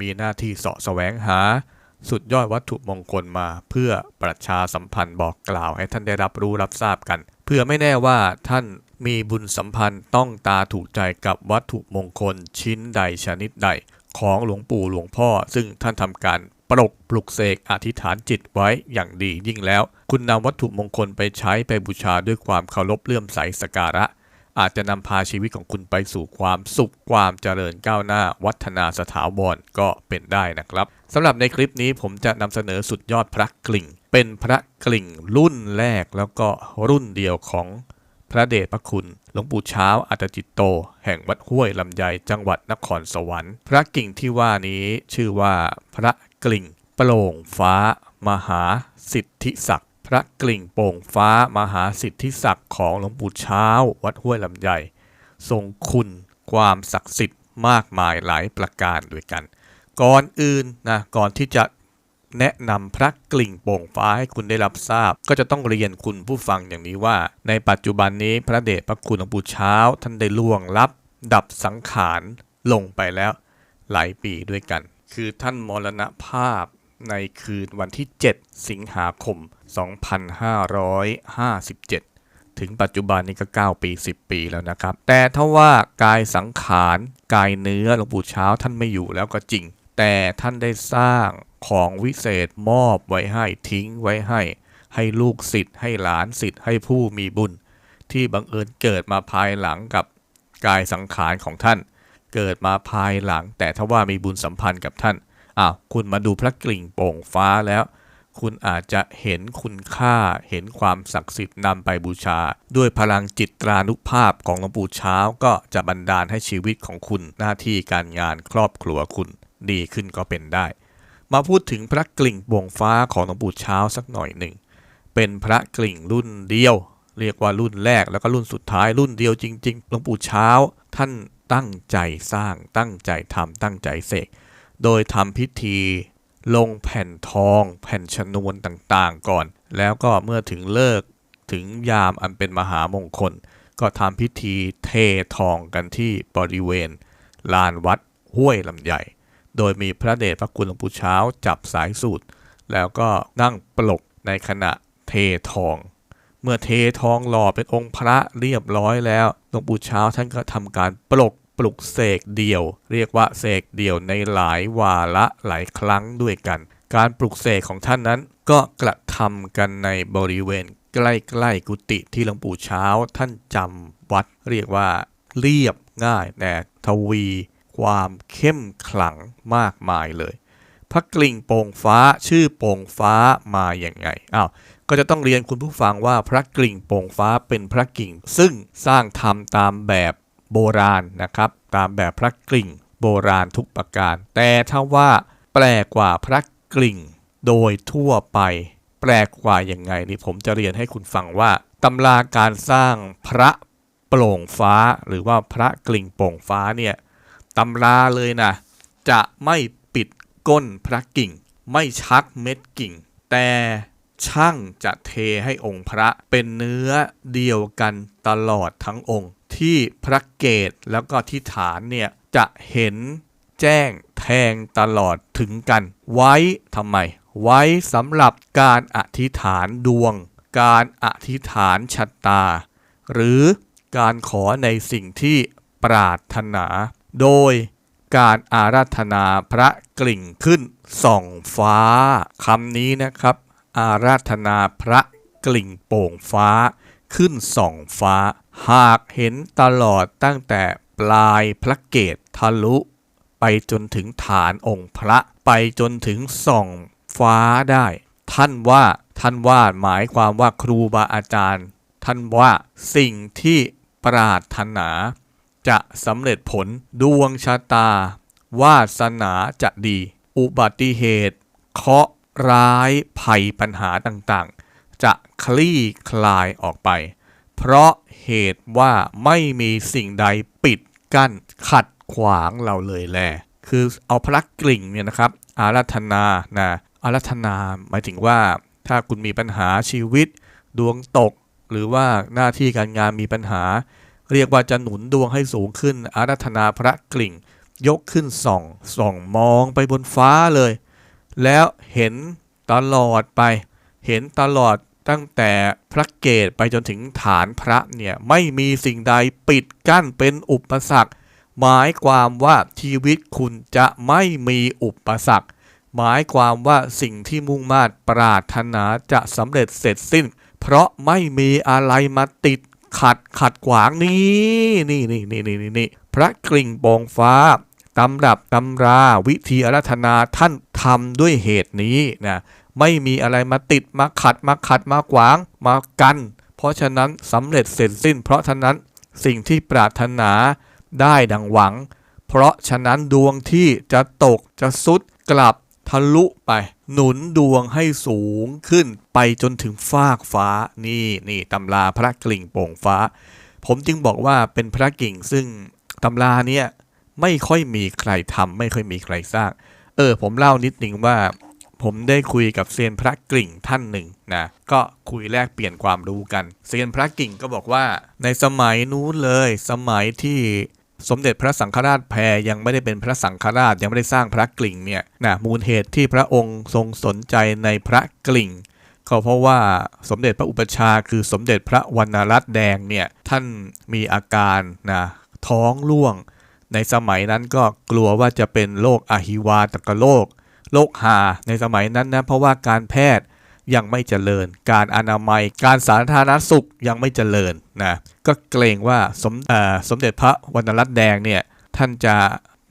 มีหน้าที่เสาะแสวงหา สุดยอดวัตถุมงคลมาเพื่อประชาสัมพันธ์บอกกล่าวให้ท่านได้รับรู้รับทราบกัน เพื่อไม่แน่ว่าท่านมีบุญสัมพันธ์ต้องตาถูกใจกับวัตถุมงคลชิ้นใดชนิดใด ของหลวงปู่หลวงพ่อ ซึ่งท่านทำการปลกปลุกเสกอธิษฐานจิตไว้อย่างดียิ่งแล้ว คุณนำวัตถุมงคลไปใช้ไปบูชาด้วยความเคารพเลื่อมใสสการะ อาจจะนำพาชีวิตของคุณไปสู่ความสุขความเจริญก้าวหน้า วัฒนาสถาวรก็เป็นได้นะครับสำหรับในคลิปนี้ผมจะนำเสนอสุดยอดพระกลิ่ง เป็นพระกลิ่งรุ่นแรกแล้วก็รุ่นเดียวของพระเดชพระคุณ หลวงปู่เช้าอัตจิตโต แห่งวัดห้วยลำไยจังหวัดนครสวรรค์ พระกิ่งที่ว่านี้ชื่อว่าพระกลิ่งโปร่งฟ้า มหาสิทธิศักดิ์ พระกลิ่งโป่งฟ้ามหาสิทธิศักดิ์ของหลวงปู่เช้า วัดห้วยลำไยทรงคุณความศักดิ์สิทธิ์มากมายหลายประการด้วยกัน ก่อนอื่นนะก่อนที่จะแนะนำพระกลิ่งโป่งฟ้าให้คุณได้รับทราบ ก็จะต้องเรียนคุณผู้ฟังอย่างนี้ว่า ในปัจจุบันนี้พระเดชพระคุณหลวงปู่เช้า ท่านได้ล่วงลับ ดับสังขารลงไปแล้วหลายปีด้วยกัน คือท่านมรณภาพ ในคืนวันที่ 7 สิงหาคม 2557 ถึงปัจจุบันนี้ก็ 9 ปี 10 ปีแล้วนะครับ แต่ถ้าว่ากายสังขารกายเนื้อหลวงปู่เช้าท่านไม่อยู่แล้วก็จริง แต่ท่านได้สร้างของวิเศษมอบไว้ให้ทิ้งไว้ให้ ให้ลูกศิษย์ให้หลานศิษย์ให้ผู้มีบุญ ที่บังเอิญเกิดมาภายหลังกับกายสังขารของท่าน เกิดมาภายหลัง แต่ถ้าว่ามีบุญสัมพันธ์กับท่าน อ้าวคุณมาดูพระกลิ่งโป่งฟ้าแล้ว คุณอาจจะเห็นคุณค่าเห็นความศักดิ์สิทธิ์นำไปบูชา ด้วยพลังจิตตรานุภาพของหลวงปู่เช้าก็จะบันดาลให้ชีวิตของคุณหน้าที่การงานครอบครัวคุณดีขึ้นก็เป็นได้ มาพูดถึงพระกลิ่งโป่งฟ้าของหลวงปู่เช้าสักหน่อยหนึ่งเป็นพระกลิ่งรุ่นเดียว เรียกว่ารุ่นแรกแล้วก็รุ่นสุดท้ายรุ่นเดียวจริงๆหลวงปู่เช้า ท่านตั้งใจสร้างตั้งใจทำตั้งใจเสก โดยทำพิธีลงแผ่นทอง แผ่นชนวนต่างๆ ก่อน แล้วก็เมื่อถึงเลิกถึงยามอันเป็นมหามงคล ก็ทำพิธีเททองกันที่บริเวณ ลานวัดห้วยลำใหญ่ โดยมีพระเดชพระคุณหลวงปู่เช้าจับสายสูตร แล้วก็นั่งปลกในขณะเททอง เมื่อเททองหล่อเป็นองค์พระเรียบร้อยแล้วหลวงปู่เช้าท่านก็ทำการปลก ปลุกเสกเดี่ยว เรียกว่าเสกเดี่ยวในหลายวาระหลายครั้งด้วยกัน การปลุกเสกของท่านนั้นก็กระทำกันในบริเวณ ใกล้ๆกุฏิที่หลวงปู่เช้าท่านจำวัด เรียกว่าเรียบง่ายแต่ทวี ความเข้มขลังมากมายเลยพระกลิ่งโป่งฟ้าชื่อโป่งฟ้ามาอย่างไงอ้าวก็จะต้องเรียนคุณผู้ฟังว่าพระกลิ่งโป่งฟ้าเป็นพระกิ่ง ซึ่งสร้างทำตามแบบ โบราณนะครับ ตามแบบพระกลิ่งโบราณทุกประการ แต่ถ้าว่าแปลกกว่าพระกลิ่งโดยทั่วไป แปลกกว่ายังไงนี่ผมจะเรียนให้คุณฟังว่าตำราการสร้างพระโปร่งฟ้าหรือว่าพระกลิ่งโปร่งฟ้าเนี่ยตำราเลยนะจะไม่ปิดก้นพระกิ่ง ไม่ชักเม็ดกิ่ง แต่ ช่างจะเทให้องค์พระเป็นเนื้อเดียวกันตลอดทั้งองค์ ที่พระเกศแล้วก็ที่ฐานเนี่ยจะเห็นแจ้งแทงตลอดถึงกัน ไว้ทำไม ไว้สำหรับการอธิษฐานดวง การอธิษฐานชะตา หรือการขอในสิ่งที่ปรารถนา โดยการอาราธนาพระกลิ่งขึ้นส่องฟ้าคำนี้นะครับ อาราธนาพระกลิ่งโป่งฟ้า ขึ้นส่องฟ้า หากเห็นตลอดตั้งแต่ปลายพระเกศทะลุ ไปจนถึงฐานองค์พระไปจนถึงส่องฟ้าได้ ท่านว่าท่านว่าหมายความว่าครูบาอาจารย์ ท่านว่าสิ่งที่ปรารถนา จะสำเร็จผลดวงชะตา วาสนาจะดี อุบัติเหตุ เคาะ ร้ายภัยปัญหาต่างๆ จะคลี่คลายออกไป เพราะเหตุว่าไม่มีสิ่งใดปิดกั้นขัดขวางเราเลยแล คือเอาพระกลิ่งเนี่ยนะครับ อาราธนานะอาราธนาหมายถึงว่าถ้าคุณมีปัญหาชีวิต ดวงตก หรือว่าหน้าที่การงานมีปัญหา เรียกว่าจะหนุนดวงให้สูงขึ้น อาราธนาพระกลิ่ง ยกขึ้นส่องส่องมองไปบนฟ้าเลย แล้วเห็นตลอดไป เห็นตลอดตั้งแต่พระเกตไปจนถึงฐานพระเนี่ยไม่มีสิ่งใดปิดกั้นเป็นอุปสรรค หมายความว่าชีวิตคุณจะไม่มีอุปสรรค หมายความว่าสิ่งที่มุ่งมา่ปรารถนาจะสำเร็จเสร็จสิ้น เพราะไม่มีอะไรมาติดขัดขัดขวางนี่นี่นี่นี่นี่นี่พระกริ่งโปองฟ้า ตำรับตำราวิธีอารัธนาท่านทำด้วยเหตุนี้นะไม่มีอะไรมาติดมาขัดมาขัดมาขวางมากัน เพราะฉะนั้นสำเร็จเสร็จสิ้น เพราะฉะนั้นสิ่งที่ปรารถนาได้ดังหวัง เพราะฉะนั้นดวงที่จะตกจะสุดกลับทะลุไป หนุนดวงให้สูงขึ้นไปจนถึงฟากฟ้านี่นี่ตำราพระกลิ่งโป่งฟ้า ผมจึงบอกว่าเป็นพระกิ่งซึ่งตำราเนี่ย ไม่ค่อยมีใครทำไม่ค่อยมีใครสร้าง เออ ผมเล่านิดนึงว่า ผมได้คุยกับเซียนพระกลิ่งท่านหนึ่งนะก็คุยแลกเปลี่ยนความรู้กันเซียนพระกิ่งก็บอกว่า ในสมัยนู้นเลย สมัยที่สมเด็จพระสังฆราชแพรยังไม่ได้เป็นพระสังฆราชยังไม่ได้สร้างพระกลิ่งเนี่ยนะมูลเหตุที่พระองค์ทรงสนใจในพระกลิ่งก็เพราะว่าสมเด็จพระอุปชาคือสมเด็จพระวรรณรัตน์แดงเนี่ยท่านมีอาการนะท้องร่วง ในสมัยนั้นก็กลัวว่าจะเป็นโรคอหิวาตกโรคโรคหาในสมัยนั้นนะเพราะว่าการแพทย์ยังไม่เจริญ การอนามัย การสาธารณสุขยังไม่เจริญนะก็เกรงว่าสมเสมเด็จพระวรรณรัตน์แดงเนี่ยท่านจะ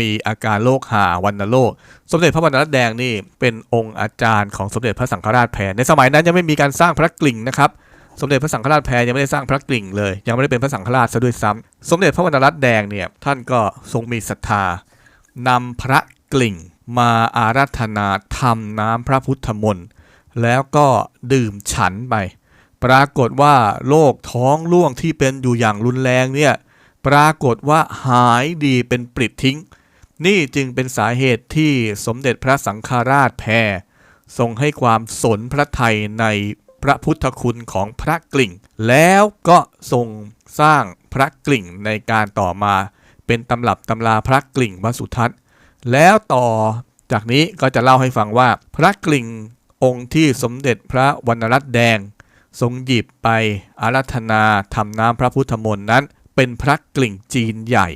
มีอาการโรคหาวันโรค สมเด็จพระวรรณรัตน์แดงนี่เป็นองค์อาจารย์ของสมเด็จพระสังฆราชแพรในสมัยนั้นยังไม่มีการสร้างพระกลิ่งนะครับ สมเด็จพระสังฆราชแพรยังไม่ได้สร้างพระกลิ่งเลย ยังไม่ได้เป็นพระสังฆราชซะด้วยซ้ำสมเด็จพระวรรณรัตน์แดงเนี่ยท่านก็ทรงมีศรัทธานำพระกลิ่งมาอาราธนาทำน้ำพระพุทธมนต์แล้วก็ดื่มฉันไป ปรากฏว่าโรคท้องร่วงที่เป็นอยู่อย่างรุนแรงเนี่ยปรากฏว่าหายดีเป็นปลิดทิ้ง นี่จึงเป็นสาเหตุที่สมเด็จพระสังฆราชแพรทรงให้ความสนพระไทยใน พระพุทธคุณของพระกลิ่ง แล้วก็ทรงสร้างพระกลิ่งในการต่อมา เป็นตำรับตำราพระกลิ่งวสุทัศน์ แล้วต่อจากนี้ก็จะเล่าให้ฟังว่าพระกลิ่งองค์ที่สมเด็จพระวรรณรัตน์แดง ทรงหยิบไปอารัธนาทำน้ำพระพุทธมนต์นั้น เป็นพระกลิ่งจีนใหญ่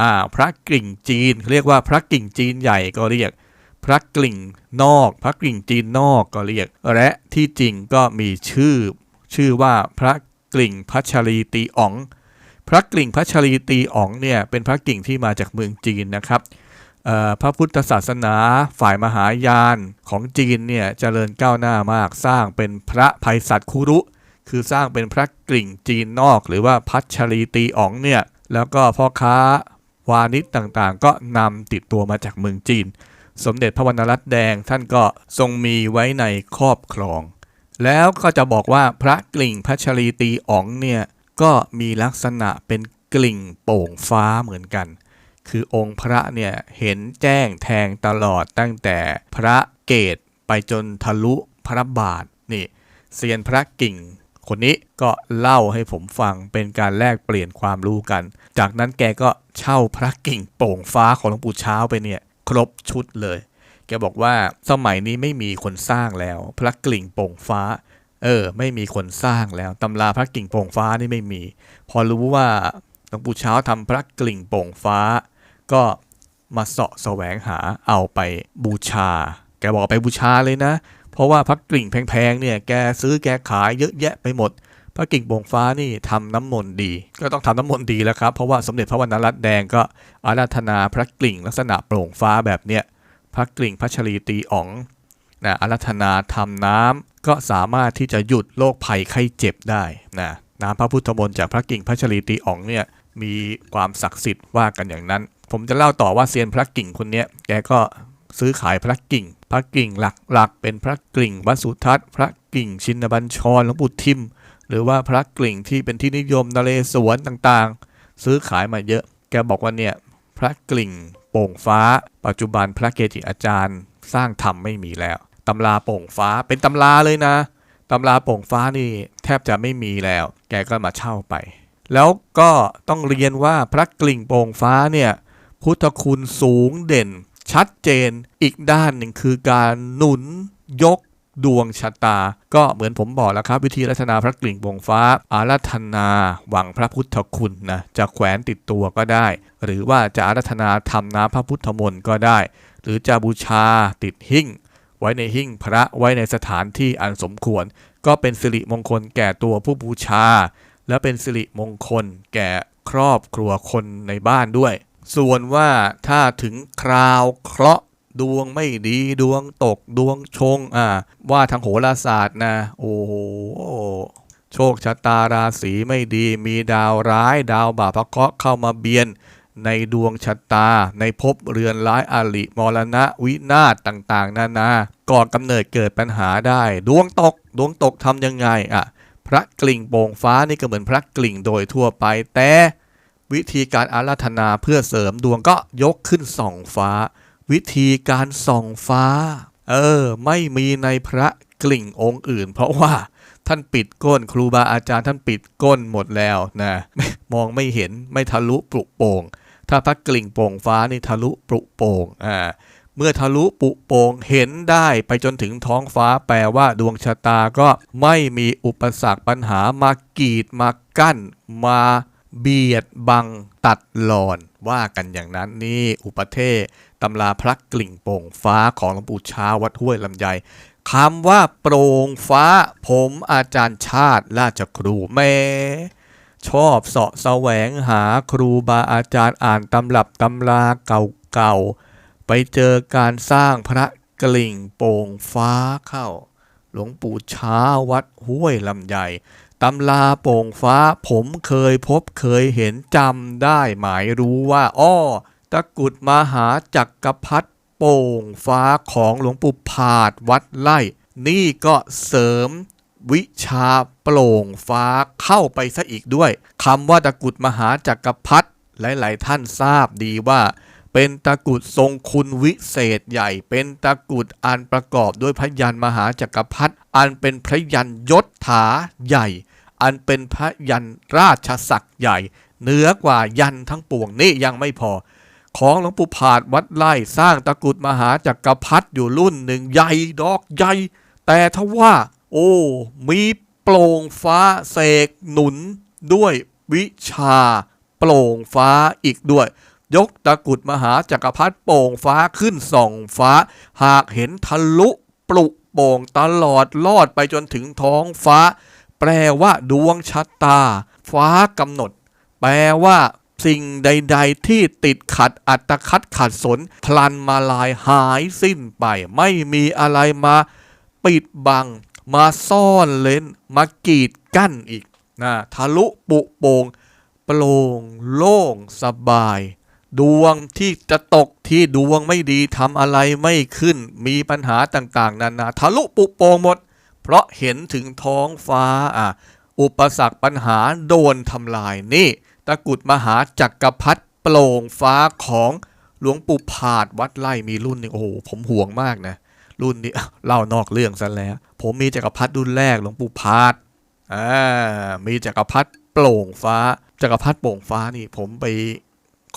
อ่า พระกลิ่งจีนเรียกว่าพระกลิ่งจีนใหญ่ก็เรียก พระกลิ่งนอก พระกลิ่งจีนนอกก็เรียก และที่จริงก็มีชื่อ ชื่อว่าพระกลิ่งพัชรีตีอ๋อง พระกลิ่งพัชรีตีอ๋องเนี่ยเป็นพระกลิ่งที่มาจากเมืองจีนนะครับพระพุทธศาสนาฝ่ายมหายานของจีนเนี่ยเจริญก้าวหน้ามากสร้างเป็นพระภัยสัตว์คุรุ คือสร้างเป็นพระกลิ่งจีนนอก หรือว่าพัชรีตีอ๋องเนี่ยแล้วก็พ่อค้าวานิชต่างๆ ก็นำติดตัวมาจากเมืองจีน สมเด็จพระวรรณรัตน์แดงท่านก็ทรงมีไว้ในครอบครอง แล้วก็จะบอกว่าพระกลิ่งพัชรีตีอ๋องเนี่ยก็มีลักษณะเป็นกลิ่งโป่งฟ้าเหมือนกัน คือองค์พระเนี่ยเห็นแจ้งแทงตลอดตั้งแต่พระเกตไปจนทะลุพระบาทนี่เซียนพระกิ่งคนนี้ก็เล่าให้ผมฟังเป็นการแลกเปลี่ยนความรู้กัน จากนั้นแกก็เช่าพระกิ่งโป่งฟ้าของหลวงปู่เช้าไปเนี่ย ครบชุดเลย แกบอกว่าสมัยนี้ไม่มีคนสร้างแล้ว พระกลิ่งโป่งฟ้า เออ ไม่มีคนสร้างแล้วตำราพระกลิ่งโป่งฟ้านี่ไม่มี พอรู้ว่าหลวงปู่เช้าทำพระกลิ่งโป่งฟ้า ก็มาเสาะแสวงหาเอาไปบูชา แกบอกไปบูชาเลยนะ เพราะว่าพระกลิ่งแพงๆเนี่ยแกซื้อแกขายเยอะแยะไปหมด พระกิ่งโป่งฟ้านี่ทำน้ำมนต์ดี ก็ต้องทำน้ำมนต์ดีแล้วครับ เพราะว่าสมเด็จพระวรรณรัตน์แดงก็อาราธนาพระกิ่งลักษณะโปร่งฟ้าแบบเนี้ยพระกิ่งพัชรีตีอ๋องนะอารัธนาทำน้ำก็สามารถที่จะหยุดโรคภัยไข้เจ็บได้นะน้ำพระพุทธมนต์จากพระกิ่งพัชรีตีอ๋องเนี่ยมีความศักดิ์สิทธิ์ว่ากันอย่างนั้น ผมจะเล่าต่อว่าเซียนพระกิ่งคนนี้แกก็ซื้อขายพระกิ่ง พระกิ่งหลักๆเป็นพระกิ่งวัดสุทัศน์ พระกิ่งชินบัญชรหลวงปู่ทิม หรือว่าพระกลิ่งที่เป็นที่นิยมนเรศวรต่างๆ ซื้อขายมาเยอะ แกบอกว่าเนี่ยพระกลิ่งโป่งฟ้า ปัจจุบันพระเกจิอาจารย์ สร้างทำไม่มีแล้วตำราโป่งฟ้าเป็นตำราเลยนะตำราโป่งฟ้านี่แทบจะไม่มีแล้ว แกก็มาเช่าไป แล้วก็ต้องเรียนว่าพระกลิ่งโป่งฟ้าเนี่ยพุทธคุณสูงเด่น ชัดเจนอีกด้านหนึ่งคือการหนุนยก ดวงชะตา ก็เหมือนผมบอกแล้วครับ วิธีรัตนาพระกลิ่งโป่งฟ้า อารัธนา หวังพระพุทธคุณนะจะแขวนติดตัวก็ได้ หรือว่าจะอารัธนาทำน้ำพระพุทธมนต์ก็ได้ หรือจะบูชาติดหิ้งไว้ในหิ้งพระไว้ในสถานที่อันสมควร ก็เป็นสิริมงคลแก่ตัวผู้บูชา และเป็นสิริมงคลแก่ครอบครัวคนในบ้านด้วย ส่วนว่าถ้าถึงคราวเคราะห์ ดวงไม่ดีดวงตกดวงชงอ่าว่าทางโหราศาสตร์นะ โอ้โหโชคชะตาราศีไม่ดีมีดาวร้ายดาวบาปพระเคาะเข้ามาเบียน ในดวงชะตา ในภพเรือนร้ายอาริมรณะวินาศต่างๆ นานาก่อกำเนิดเกิดปัญหาได้ ดวงตก ดวงตกทำยังไงอะพระกลิ่งโป่งฟ้านี่ก็เหมือนพระกลิ่งโดยทั่วไปแต่วิธีการอาราธนาเพื่อเสริมดวงก็ยกขึ้นส่องฟ้า วิธีการส่องฟ้า เออ ไม่มีในพระกลิ่งองค์อื่น เพราะว่าท่านปิดก้นครูบาอาจารย์ท่านปิดก้นหมดแล้วนะมองไม่เห็นไม่ทะลุปลุโป่งถ้าพระกลิ่งโป่งฟ้านี่ทะลุปลุโป่งอ่าเมื่อทะลุปุโป่งเห็นได้ไปจนถึงท้องฟ้าแปลว่าดวงชะตาก็ไม่มีอุปสรรคปัญหามากีดมากั้น มาเบียดบังตัดหลอน ว่ากันอย่างนั้นนี่อุปเทศ ตำราพระกลิ่งโป่งฟ้าของหลวงปู่ช้าวัดห้วยลำไยคำว่าโปร่งฟ้า ผมอาจารย์ชาติราชครูแม่ชอบเสาะแสวงหาครูบาอาจารย์อ่านตำรับตำราเก่าๆ ไปเจอการสร้างพระกลิ่งโป่งฟ้าเข้า หลวงปู่ช้าวัดห้วยลำไยตำลาโป่งฟ้าผมเคยพบเคยเห็นจำได้หมายรู้ว่าอ้อ ตะกุดมหาจักรพรรดิโป่งฟ้าของหลวงปู่ผาดวัดไล่ นี่ก็เสริมวิชาโปร่งฟ้าเข้าไปซะอีกด้วยคำว่าตะกุดมหาจักรพรรดิหลาย ๆ ท่านทราบดีว่า เป็นตะกุดทรงคุณวิเศษใหญ่ เป็นตะกุดอันประกอบด้วยพระยันมหาจักรพรรดิอันเป็นพระยันยศถาใหญ่ อันเป็นพระยันราชศักดิ์ใหญ่ เหนือกว่ายันทั้งปวงนี่ยังไม่พอ ของหลวงปู่ผาดวัดไล่สร้างตะกุดมหาจักรพรรดิอยู่รุ่นหนึ่งใหญ่ดอกใหญ่ แต่ทว่า โอ้ มีโปร่งฟ้าเสกหนุนด้วยวิชา โปร่งฟ้าอีกด้วย ยกตะกุดมหาจักรพรรดิโป่งฟ้าขึ้นส่องฟ้า หากเห็นทะลุปลุกโป่งตลอดลอดไปจนถึงท้องฟ้า แปลว่าดวงชะตา ฟ้ากำหนด แปลว่า สิ่งใด ๆ ที่ติดขัดอัตคัดขัดสน พลันมาลายหายสิ้นไป ไม่มีอะไรมาปิดบัง มาซ่อนเลนมากีดกั้นอีกนะทะลุปุโปงโปร่งโล่งสบาย ดวงที่จะตกที่ดวงไม่ดีทำอะไรไม่ขึ้น มีปัญหาต่างๆนานาทะลุปุโปงหมด เพราะเห็นถึงท้องฟ้าอะอุปสรรคปัญหาโดนทำลายนี่ ตะกุดมหาจักรพรรดิโปร่งฟ้าของหลวงปู่ผาดวัดไล่มีรุ่นหนึงโอ้โหผมห่วงมากนะ รุ่นนี้เล่านอกเรื่องซะแล้ว ผมมีจักรพรรดิรุ่นแรกหลวงปู่พาดอ่ามีจักรพรรดิโปร่งฟ้า จักรพรรดิโปร่งฟ้านี่ผมไป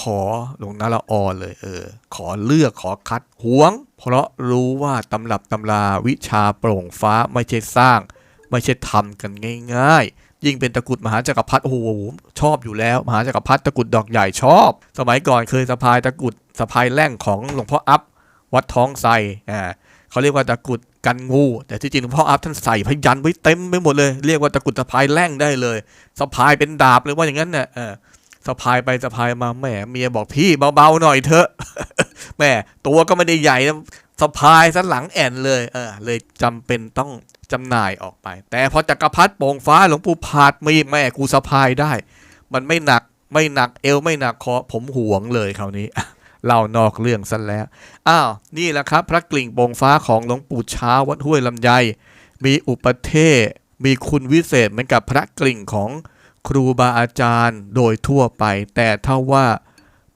ขอหลวงนาละออเลยเออ ขอเลือกขอคัดหวง เพราะรู้ว่าตำรับตำราวิชาโปร่งฟ้าไม่ใช่สร้าง ไม่ใช่ทำกันง่าย ๆ ยิ่งเป็นตะกุดมหาจักรพรรดิโอ้โหชอบอยู่แล้ว มหาจักรพรรดิตะกุดดอกใหญ่ชอบ สมัยก่อนเคยสะพายตะกุดสะพายแร่งของหลวงพ่ออัพวัดท้องไทรอ่าเขาเรียกว่าตะกุดกันงูแต่ที่จริงหลวงพ่ออัพท่านใส่พยันไว้เต็มไปหมดเลยเรียกว่าตะกุดสะพายแร่งได้เลยสะพายเป็นดาบเลยว่าอย่างนั้นน่ะเออสะพายไปสะพายมาแหมเมียบอกพี่เบาๆหน่อยเถอะแหมตัวก็ไม่ได้ใหญ่สะพายสันหลังแอนเลยเออเลยจำเป็นต้อง จำหน่ายออกไป แต่พอจักรพรรดิโป่งฟ้าหลวงปู่ผาดมีแม่กูสะพายได้ มันไม่หนักไม่หนักเอวไม่หนักคอผมห่วงเลยคราวนี้เล่านอกเรื่องซะแล้ว อ้าว นี่แหละครับ พระกลิ่งโปงฟ้าของหลวงปู่ช้าวัดห้วยลำไย มีอุปเทศ มีคุณวิเศษเหมือนกับพระกลิ่งของครูบาอาจารย์โดยทั่วไป แต่ถ้าว่า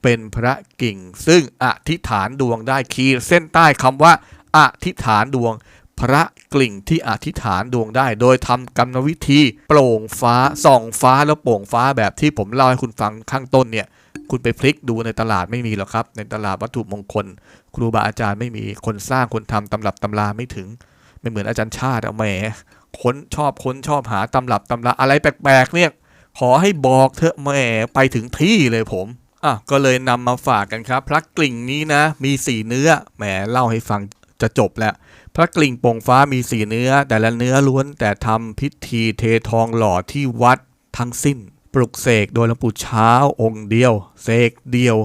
เป็นพระกิ่ง ซึ่งอธิษฐานดวงได้ขีดเส้นใต้คำว่าอธิษฐานดวง พระกลิ่งที่อธิษฐานดวงได้ โดยทำกรรมวิธี โปร่งฟ้าส่องฟ้าแล้วโปร่งฟ้าแบบที่ผมเล่าให้คุณฟังข้างต้นเนี่ย คุณไปพลิกดูในตลาดไม่มีหรอกครับ ในตลาดวัตถุมงคล ครูบาอาจารย์ไม่มีคนสร้างคนทำตำรับตำราไม่ถึง ไม่เหมือนอาจารย์ชาติเอาแหมค้นชอบค้นชอบหาตำรับตำราอะไรแปลกๆเนี่ย ขอให้บอกเถอะแหมไปถึงที่เลยผมอะก็เลยนำมาฝากกันครับ พระกลิ่งนี้นะ มีสีเนื้อแหมเล่าให้ฟังจะจบแล้ว พระกลิ่งโป่งฟ้ามีสีเนื้อ แต่ละเนื้อล้วนแต่ทำพิธีเททองหล่อที่วัดทั้งสิ้น ปลุกเสกโดยหลวงปู่เช้าองค์เดียว เสกเดียว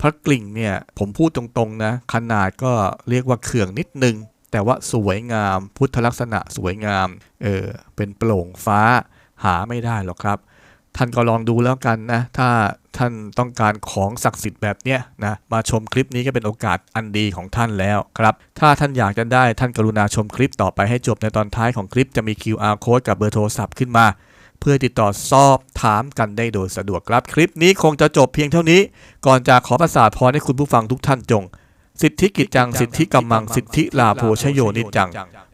พระกลิ่งเนี่ยผมพูดตรงๆนะ ขนาดก็เรียกว่าเขื่องนิดนึง แต่ว่าสวยงาม พุทธลักษณะสวยงาม เออเป็นโปร่งฟ้าหาไม่ได้หรอกครับ ท่านก็ลองดูแล้วกันนะ ถ้าท่านต้องการของศักดิ์สิทธิ์แบบเนี้ยนะ มาชมคลิปนี้ก็เป็นโอกาสอันดีของท่านแล้วครับ ถ้าท่านอยากจะได้ท่านกรุณาชมคลิปต่อไปให้จบในตอนท้ายของคลิปจะมี QR code กับเบอร์โทรศัพท์ขึ้นมา เพื่อติดต่อสอบถามกันได้โดยสะดวกครับ คลิปนี้คงจะจบเพียงเท่านี้ ก่อนจากขอประสาทพรให้คุณผู้ฟังทุกท่านจง สิทธิกิจจัง สิทธิกัมมัง สิทธิลาโภชโยนิจจัง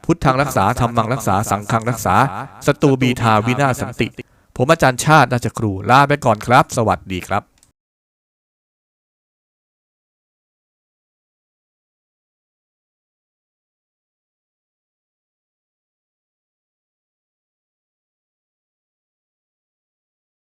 พุทธังรักษาธรรมังรักษา สังฆังรักษา สตูบีทาวินาศสันติ ผมอาจารย์ชาตินาจครูลาไปก่อนครับ สวัสดีครับ